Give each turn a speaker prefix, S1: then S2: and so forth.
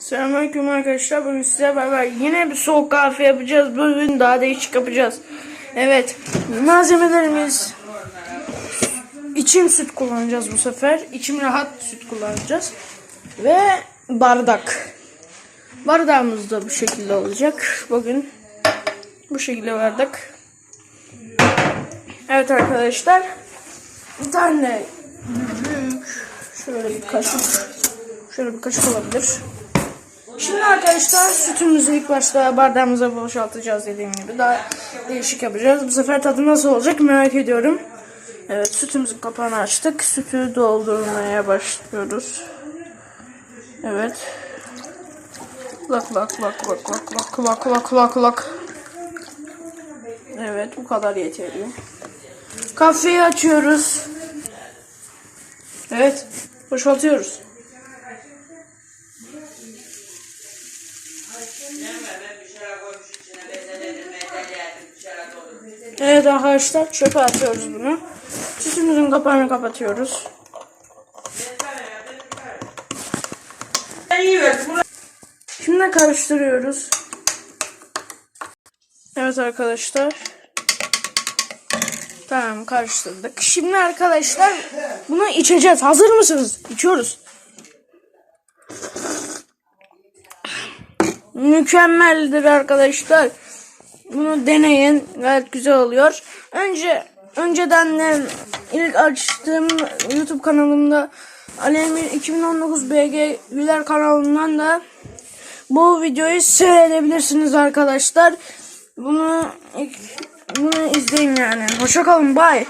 S1: Selamünaleyküm arkadaşlar. Bugün size beraber yine bir soğuk kahve yapacağız. Bugün daha değişik yapacağız. Evet. Malzemelerimiz içim süt kullanacağız bu sefer. İçim rahat süt kullanacağız. Ve bardak. Bardağımız da bu şekilde olacak. Bugün bu şekilde bardak. Evet arkadaşlar. Bir tane büyük şöyle bir kaşık şöyle bir kaşık olabilir. Şimdi arkadaşlar sütümüzü ilk başta bardağımıza boşaltacağız dediğim gibi. Daha değişik yapacağız. Bu sefer tadı nasıl olacak merak ediyorum. Evet sütümüzün kapağını açtık. Sütü doldurmaya başlıyoruz. Evet. Lak lak lak lak lak lak lak lak lak lak. Evet bu kadar yeterli. Kahveyi açıyoruz. Evet boşaltıyoruz. Evet arkadaşlar çöpe atıyoruz bunu. Sütümüzün kapağını kapatıyoruz. Şimdi karıştırıyoruz. Evet arkadaşlar. Tamam karıştırdık. Şimdi arkadaşlar bunu içeceğiz. Hazır mısınız? İçiyoruz. Mükemmeldir arkadaşlar. Bunu deneyin. Gayet güzel oluyor. Önce önceden de ilk açtığım YouTube kanalımda Alemir 2019 BG Güler kanalından da bu videoyu seyredebilirsiniz arkadaşlar. Bunu bunu izleyin yani. Hoşça kalın. Bye.